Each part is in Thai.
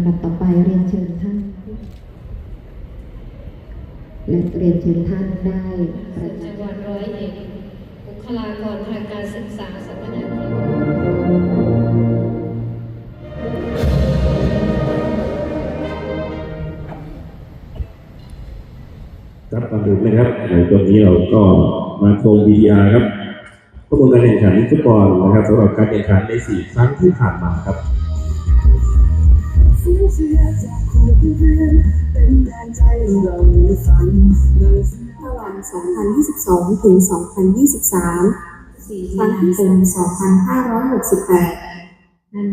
ำดับต่อไปเรียนเชิญท่านและเรียนเชิญท่านได้ประจัจำงหวัดร้อยเอ็ดบุคลากรทางการศึกษาสำนักงานครับก่อนอื่นะครับในตอนนี้เราก็มาชม VTR ครับข้อมูลการแข่งขันฟุตบอลนะครับสำหรับการแข่งขันในสี่ครั้งที่ผ่านมาครับ เสียจากคนเพื่อนเป็นแรงใจเราฝันในระหว่าง2022 ถึง 2023สี่ธันวาคม2568ท่าน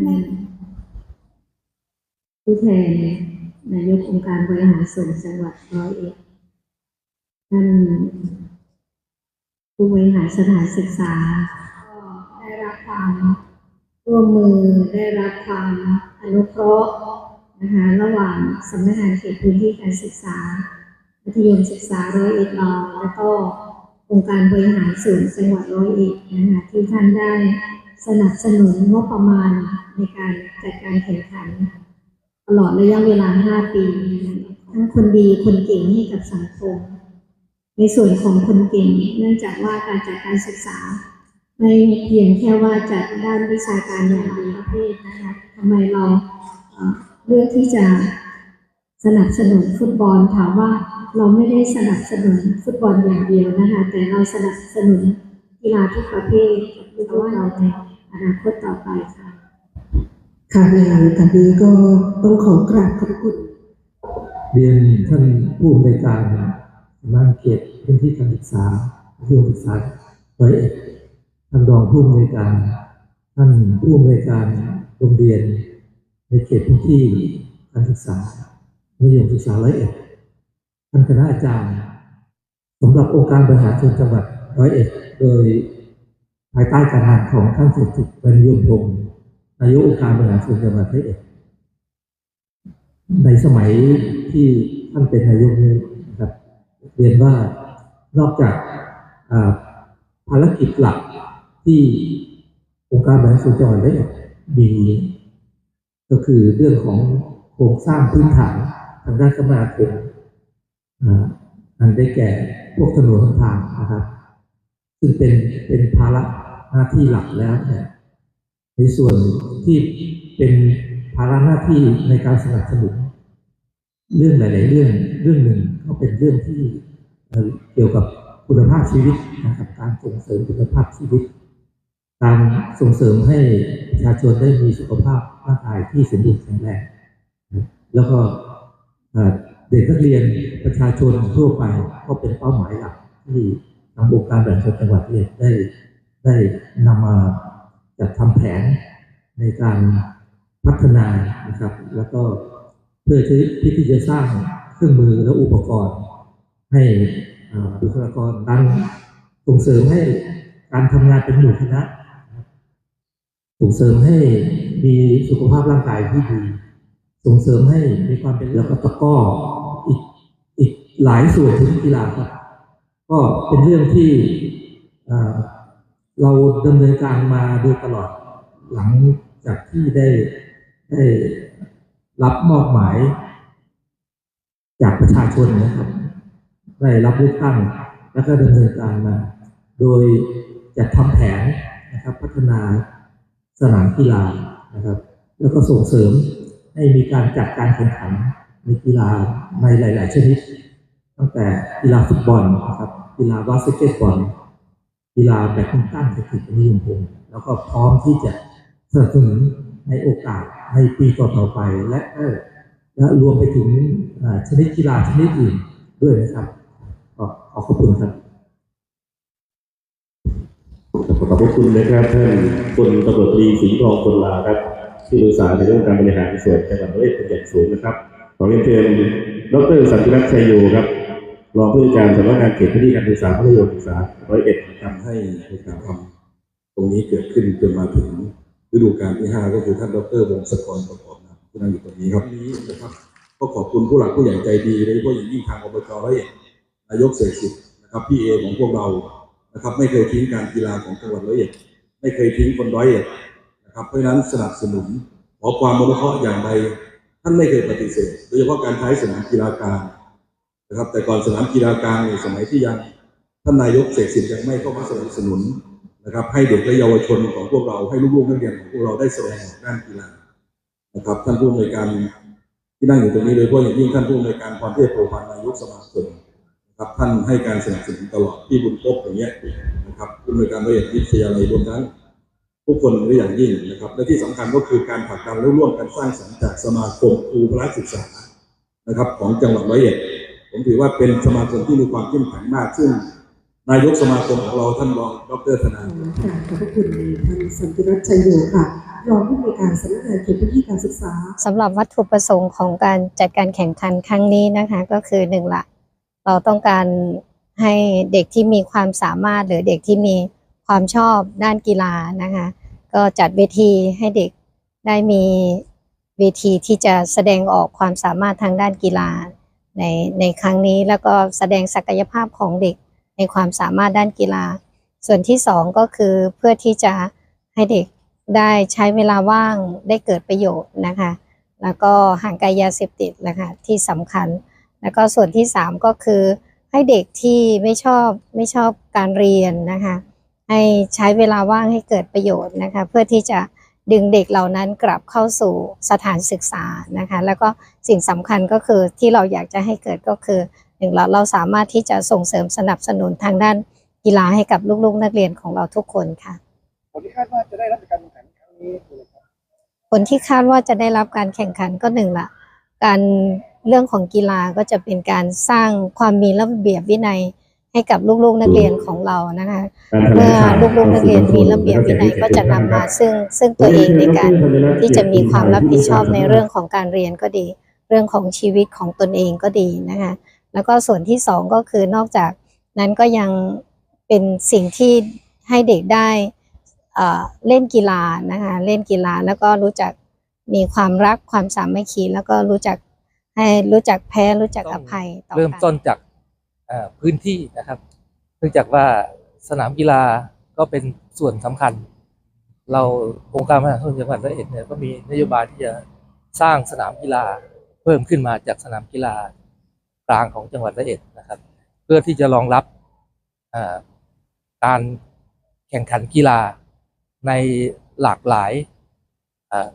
ผู้แทนนายกองค์การบริหารส่วนจังหวัดร้อยเอ็ดท่านผู้บริหารสถานศึกษาได้รับความร่วมมือได้รับความอนุเคราะห์ นะคะระหว่างสำนักงานเขตพื้นที่การศึกษามัธยมศึกษาร้อยเอ็ดรอแล้วก็องค์การบริหารส่วนจังหวัดร้อยเอ็ดนะคะที่ท่านได้สนับสนุนงบประมาณในการจัดการแข่งขัน ตลอดระยะเวลา 5 ปีทั้งคนดีคนเก่งให้กับสังคม ในส่วนของคนเก่ง เนื่องจากว่าการจัดการศึกษา ไม่เพียงแค่ว่าจัดด้านวิชาการอย่างเดียวประเภทนะคะทำไมเรา เลือกที่จะสนับสนุนฟุตบอลถามว่าเราไม่ได้สนับสนุนฟุตบอลอย่างเดียวนะคะแต่เราสนับสนุนกีฬาทุกประเภทเพราะว่าเราในอนาคตต่อไปค่ะค่ะในโอกาสนี้ก็ต้องขอกราบขอบคุณเรียนท่านผู้อำนวยการสำนักเขตพื้นที่การศึกษามัธยมศึกษาร้อยเอ็ดท่านรองผู้อำนวยการ ท่านผู้อำนวยการโรงเรียน ในเขตพื้นที่การศึกษามัธยมศึกษาร้อยเอ็ดท่านคณะอาจารย์สำหรับองค์การบริหารส่วนจังหวัดร้อยเอ็ดโดยภายใต้การนำของท่านสุจิตบรรยมพงศ์นายกองค์การบริหารส่วนจังหวัดร้อยเอ็ดในสมัยที่ท่านเป็นนายกนี้นะครับ เรียนว่านอกจากภารกิจหลักที่องค์การบริหารส่วนจังหวัดได้มี ก็คือเรื่องของโครงสร้างพื้นฐานทางด้านคมนาคมอ่าอันได้แก่พวกถนนทางนะครับ ซึ่งเป็นเป็นภาระหน้าที่หลักแล้วเนี่ยในส่วนที่เป็นภาระหน้าที่ในการสนับสนุนเรื่องหลาย ๆ เรื่องเรื่องหนึ่งก็เป็นเรื่องที่เเกี่ยวกับคุณภาพชีวิตนะครับการส่งเสริมคุณภาพชีวิต การส่งเสริมให้ประชาชนได้มีสุขภาพ ร่างกายที่สมบูรณ์แข็งแรงแล้วก็เด็กนักเรียนประชาชนทั่วไปก็เป็นเป้าหมายหลักที่ทางองค์การแบริหารส่วนจังหวัดเนี่ยได้ได้นำมาจัดทำแผนในการพัฒนานะครับ แล้วก็เพื่อที่ที่จะสร้างเครื่องมือและอุปกรณ์ ให้บุคลากรนั้นส่งเสริมให้การทำงานเป็นหมู่คณะส่งเสริมให้ มีสุขภาพร่างกายที่ดีส่งเสริมให้มีความเป็นแล้วก็ตะก้ออีกอีกหลายส่วนที่กีฬาครับ ก็เป็นเรื่องที่เราดำเนินการมาโดยตลอดหลังจากที่ได้ได้รับมอบหมาย จากประชาชนนะครับ ได้รับเลือกตั้งแล้วก็ดำเนินการมา โดยจัดทำแผนนะครับ พัฒนาสนามกีฬา นะครับ แล้วก็ส่งเสริมให้มีการจัดการแข่งขันในกีฬาในหลาย ๆ ชนิด ตั้งแต่กีฬาฟุตบอลนะครับกีฬาบาสเกตบอลกีฬาแบดมินตันเทคนิคนิยมพงแล้วก็พร้อมที่จะสนับสนุนในโอกาสในปีต่อๆไปและเออและรวมไปถึงชนิดกีฬาชนิดอื่นด้วยนะครับขอขอบคุณครับ ขอบพระคุณนะครับท่านพลตำรวจตรีสิงห์ทองคนลาครับที่ปรึกษาในเรื่องการบริหารส่วนจังหวัดร้อยเอ็ดเป็นอย่างสูงนะครับขอเรียนเชิญดรสันติรัตน์ชัยโยครับรองผู้จัดการสำนักงานเขตพื้นที่การศึกษามัธยมศึกษาร้อยเอ็ดทำให้เหตุการทำตรงนี้เกิดขึ้นจนมาถึงฤดูกาลที่5ก็คือท่านดรวงศกรประกอบนะที่นั่งอยู่ตรงนี้ครับนี้นะครับก็ขอบคุณผู้หลักผู้ใหญ่ใจดีโดยเฉพาะอย่างยิ่งทางอบจร้อยเอ็ดนายกเศรษฐินะครับพี่เอของพวกเรา นะครับ ไม่เคยทิ้งการกีฬาของจังหวัดร้อยเอ็ดไม่เคยทิ้งคนร้อยเอ็ดนะครับเพราะนั้นสนับสนุนขอความอนุเคราะห์อย่างใดท่านไม่เคยปฏิเสธโดยเฉพาะการใช้สนามกีฬากลางนะครับ แต่ก่อนสนามกีฬากลางในสมัยที่ยังท่านนายกเสกสิทธิ์ยังไม่เข้ามาสนับสนุนนะครับ ให้เด็กและเยาวชนของพวกเราให้ลูกๆนักเรียนของพวกเราได้แสดงออกด้านกีฬานะครับท่านผู้อำนวยการที่นั่งอยู่ตรงนี้โดยเฉพาะอย่างยิ่งท่านผู้อำนวยการพรเทพโพพันธ์นายกสมาคม ครับท่านให้การสนับสนุนตลอดที่บุญครบอย่างเงี้ยนะครับผู้อำนวยการระเบียบวิทยาลัยรวมทั้งทุกคนได้อย่างยิ่งนะครับ และที่สำคัญก็คือการผลักดันและร่วมกันสร้างสรรค์จากสมาคมครูพละศึกษานะครับ ของจังหวัดร้อยเอ็ดผมถือว่าเป็นสมาคมที่มีความเข้มแข็งมากซึ่งนายกสมาคมของเราท่านรองดรธนากราบขอบคุณท่านสันติรัตน์ชัยโยค่ะรองผู้อำนวยการสำนักงานเขตพื้นที่การศึกษาสำหรับวัตถุประสงค์ของการจัดการแข่งขันครั้งนี้นะคะ ก็คือหนึ่งละ เราต้องการให้เด็กที่มีความสามารถหรือเด็กที่มีความชอบด้านกีฬานะคะก็จัดเวทีให้เด็กได้มีเวทีที่จะแสดงออกความสามารถทางด้านกีฬาในในครั้งนี้แล้วก็แสดงศักยภาพของเด็กในความสามารถด้านกีฬา ส่วนที่สองก็คือเพื่อที่จะให้เด็กได้ใช้เวลาว่างได้เกิดประโยชน์นะคะ แล้วก็ห่างไกลยาเสพติดนะคะที่สำคัญ แล้วก็ส่วนที่สามก็คือให้เด็กที่ไม่ชอบไม่ชอบการเรียนนะคะให้ใช้เวลาว่างให้เกิดประโยชน์นะคะเพื่อที่จะดึงเด็กเหล่านั้นกลับเข้าสู่สถานศึกษานะคะแล้วก็สิ่งสำคัญก็คือที่เราอยากจะให้เกิดก็คือหนึ่งเราเราสามารถที่จะส่งเสริมสนับสนุนทางด้านกีฬาให้กับลูกๆ นักเรียนของเราทุกคนค่ะผลที่คาดว่าจะได้รับจากการแข่งขันครั้งนี้คืออะไรครับผลที่คาดว่าจะได้รับการแข่งขันก็หนึ่งละการ เรื่องของกีฬาก็จะเป็นการสร้างความมีระเบียบวินัยให้กับลูกๆนักเรียนของเรานะคะเมื่อลูกๆนักเรียนมีระเบียบวินัยก็จะนำมาซึ่งซึ่งตัวเองในการที่จะมีความรับผิดชอบในเรื่องของการเรียนก็ดี เรื่องของชีวิตของตนเองก็ดีนะคะแล้วก็ส่วนที่สองก็คือนอกจากนั้นก็ยังเป็นสิ่งที่ให้เด็กได้เอ่อเล่นกีฬานะคะเล่นกีฬาแล้วก็รู้จักมีความรักความสามัคคีแล้วก็รู้จัก ให้รู้จักแพ้รู้จักอภัยต่อกันเริ่มต้นจากเอ่อพื้นที่นะครับเนื่องจากว่าสนามกีฬาก็เป็นส่วนสำคัญ เราองค์การบริหารส่วนจังหวัดร้อยเอ็ดเนี่ยก็มีนโยบายที่จะสร้างสนามกีฬาเพิ่มขึ้นมาจากสนามกีฬากลางของจังหวัดร้อยเอ็ดนะครับ เพื่อที่จะรองรับเอ่อการแข่งขันกีฬาในหลากหลายเอ่อ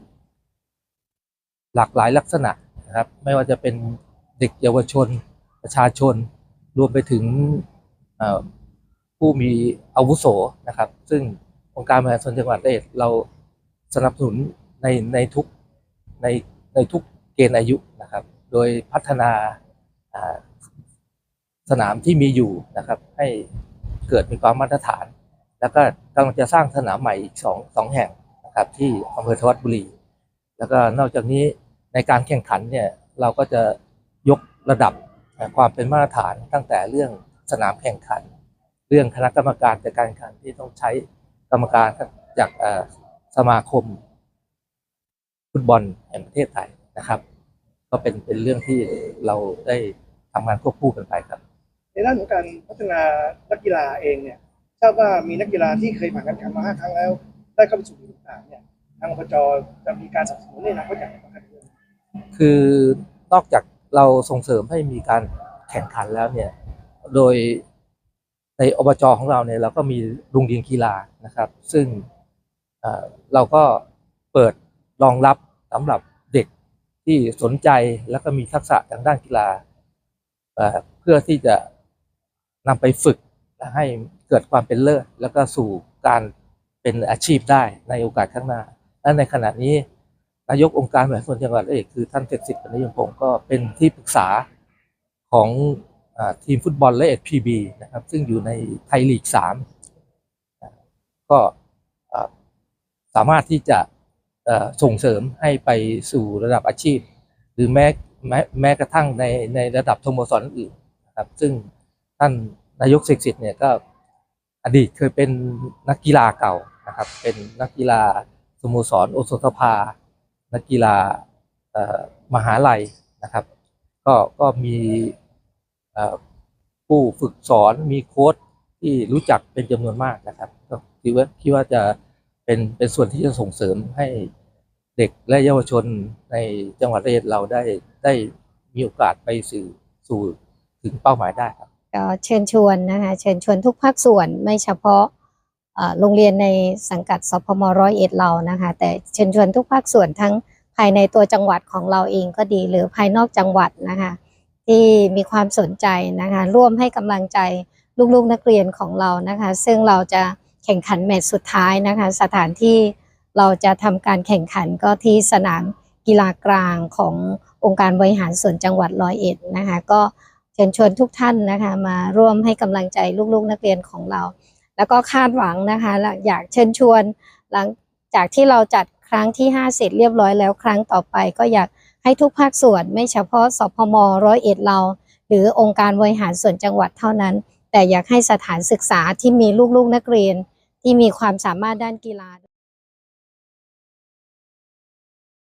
หลากหลายลักษณะ นะครับ ไม่ว่าจะเป็นเด็กเยาวชนประชาชน รวมไปถึงผู้มีอาวุโสนะครับ ซึ่งองค์การบริหารส่วนจังหวัดได้เราสนับสนุนในในทุกในในทุกเกณฑ์อายุนะครับ โดยพัฒนาอ่าสนามที่มีอยู่นะครับ ให้เกิดมีความมาตรฐาน แล้วก็กำลังจะสร้างสนามใหม่อีกสองสองแห่งนะครับ ที่อำเภอทวัดบุรี แล้วก็นอกจากนี้ ในการแข่งขันเนี่ยเราก็จะยกระดับความเป็นมาตรฐานตั้งแต่เรื่องสนามแข่งขัน เรื่องคณะกรรมการจัดการแข่งขันที่ต้องใช้กรรมการจากสมาคมฟุตบอลแห่งประเทศไทยนะครับ ก็เป็นเป็นเรื่องที่เราได้ทำงานควบคู่กันไปครับ ในด้านของการพัฒนานักกีฬาเองเนี่ยทราบว่ามีนักกีฬาที่เคยผ่านการแข่งมาห้าครั้งแล้ว ได้เข้าไปสู่ต่างๆเนี่ยทางอบจจะมีการสนับสนุนในอนาคตอย่างไรบ้างครับ คือนอกจากเราส่งเสริมให้มีการแข่งขันแล้วเนี่ย โดยในอบจของเราเนี่ยเราก็มีโรงเรียนกีฬานะครับ ซึ่งเราก็เปิดรองรับสำหรับเด็กที่สนใจแล้วก็มีทักษะทางด้านกีฬาเพื่อที่จะนำไปฝึกให้เกิดความเป็นเลิศแล้วก็สู่การเป็นอาชีพได้ในโอกาสข้างหน้าและในขณะนี้ายกองค์การบริหารส่วนจังหวัดเอกคือท่านเสร็จสิทธิ์ปณิยมพงศ์ก็เป็นที่ปรึกษาของอทีมฟุตบอลและเอ็ดพีบีนะครับ ซึ่งอยู่ในไทยลีกสามก็สามารถที่จะส่งเสริมให้ไปสู่ระดับอาชีพ หรือแม้แม้แม้กระทั่งในในระดับสโมสรอื่นนะครับ ซึ่งท่านนายกเสกสิทธิ์เนี่ยก็อดีตเคยเป็นนักกีฬาเก่านะครับ เป็นนักกีฬาสโมสรโอสถสภา นักกีฬามหาลัยนะครับ ก็ก็มีผู้ฝึกสอนมีโค้ชที่รู้จักเป็นจำนวนมากนะครับ ก็คิดว่าคิดว่าจะเป็นเป็นส่วนที่จะส่งเสริมให้เด็กและเยาวชนในจังหวัดระยองเราได้ได้มีโอกาสไปสู่สู่ถึงเป้าหมายได้ครับ ก็เชิญชวนนะคะเชิญชวนทุกภาคส่วนไม่เฉพาะ โรงเรียนในสังกัดสพมร้อยเอ็ดเรานะคะ แต่เชิญชวนทุกภาคส่วนทั้งภายในตัวจังหวัดของเราเองก็ดี หรือภายนอกจังหวัดนะคะ ที่มีความสนใจนะคะ ร่วมให้กำลังใจลูกๆนักเรียนของเรานะคะ ซึ่งเราจะแข่งขันแมตช์สุดท้ายนะคะ สถานที่เราจะทำการแข่งขันก็ที่สนามกีฬากลางขององค์การบริหารส่วนจังหวัดร้อยเอ็ดนะคะ ก็เชิญชวนทุกท่านนะคะ มาร่วมให้กำลังใจลูกๆนักเรียนของเรา แล้วก็คาดหวังนะคะ อยากเชิญชวนหลังจากที่เราจัดครั้งที่ 5 เสร็จเรียบร้อยแล้วครั้งต่อไป ก็อยากให้ทุกภาคส่วนไม่เฉพาะสพมร้อยเอ็ดเรา หรือองค์การบริหารส่วนจังหวัดเท่านั้น แต่อยากให้สถานศึกษาที่มีลูกๆนักเรียน ที่มีความสามารถด้านกีฬา